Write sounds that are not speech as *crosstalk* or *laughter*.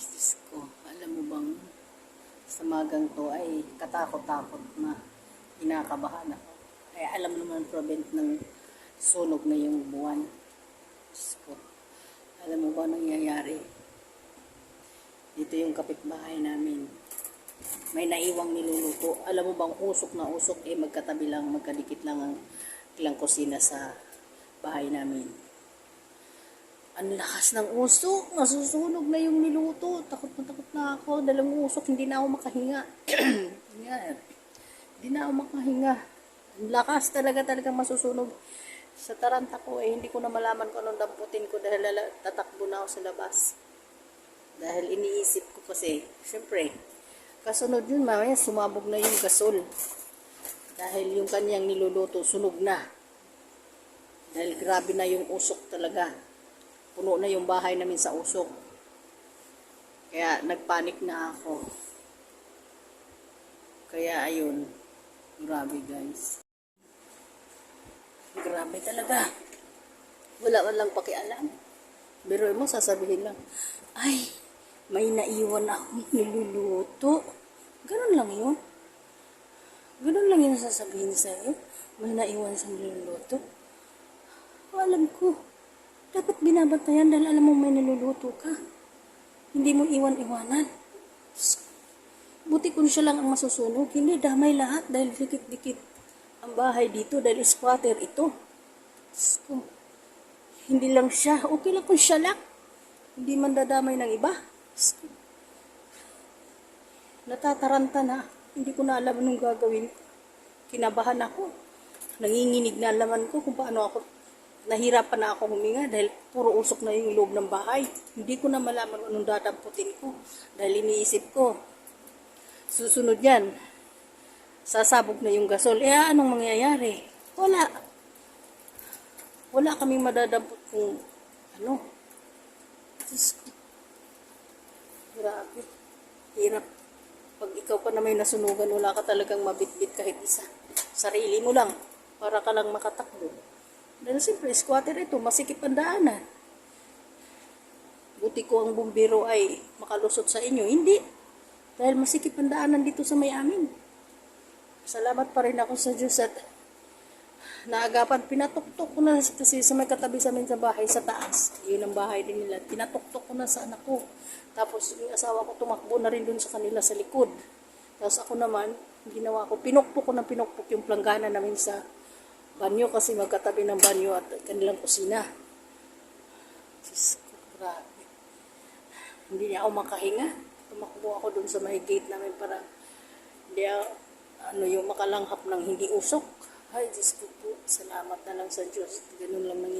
guys, Diyos ko. Alam mo bang sa magang to ay katakot-takot na kinakabahan ako. Kaya alam naman prevent ng sunog na yung buwan. Diyos ko. Alam mo ba nangyayari? Dito yung kapitbahay namin. May naiwang niluluto. Alam mo bang usok na usok eh magkatabi lang, magkadikit lang ang ilang kusina sa bahay namin. Ang lakas ng usok. Nasusunog na yung niluto. Takot na takot na ako. Dalang usok. Hindi na ako makahinga. *clears throat* Yan. Hindi na ako makahinga. Ang lakas talaga talaga masusunog. Sa taranta ko eh, hindi ko na malaman kung anong damputin ko dahil tatakbo na ako sa labas. Dahil iniisip ko kasi, syempre, kasunod yun, mamaya sumabog na yung gasol. Dahil yung kanyang niluluto, sunog na. Dahil grabe na yung usok talaga. Puno na yung bahay namin sa usok. Kaya nagpanik na ako. Kaya ayun, grabe guys. Grabe talaga. Wala man lang pakialam. Pero mo, sasabihin lang, ay, may naiwan akong niluluto. Ganun lang yun. Ganun lang yung sasabihin sa'yo. May naiwan sa niluluto. Alam ko. Dapat binabantayan dahil alam mo may niluluto ka. Hindi mo iwan-iwanan. Buti kung siya lang ang masusunog. Hindi, damay lahat dahil dikit-dikit ang bahay dito dahil squatter ito. Ko. Hindi lang siya. Okay lang kung siya lang. Hindi man dadamay ng iba. Natataranta na. Hindi ko na alam anong gagawin. Kinabahan ako. Nanginginig na alaman ko kung paano ako nahirapan na ako huminga dahil puro usok na yung loob ng bahay. Hindi ko na malaman anong dadamputin ko dahil iniisip ko. Susunod yan, sasabog na yung gasol. Eh, anong mangyayari? Wala. Wala kaming madadampot kung ano. Diyos ko. Grabe. Hirap. Pag ikaw pa na may nasunugan, wala ka talagang mabitbit kahit isa. Sarili mo lang. Para ka lang makatakbo. Dahil siyempre, squatter ito, masikip ang daanan. Buti ko ang bumbiro ay makalusot sa inyo. Hindi. Dahil masikip ang daanan dito sa may amin. Salamat pa rin ako sa Diyos at naagapan. Pinatuktok ko na kasi sa may katabi sa amin sa bahay sa taas. Yun ang bahay din nila. Pinatuktok ko na sa anak ko. Tapos yung asawa ko tumakbo na rin dun sa kanila sa likod. Tapos ako naman, ginawa ko, pinukpok ko ng pinukpok yung planggana namin sa banyo kasi magkatabi ng banyo at kanilang kusina. Diyos ko, grabe. Hindi niya ako makahinga. Tumakbo ako dun sa may gate namin para hindi ano yung makalanghap ng hindi usok. Ay, Diyos ko po, salamat na lang sa Diyos. Ganun lang nangyari. Mahirap na.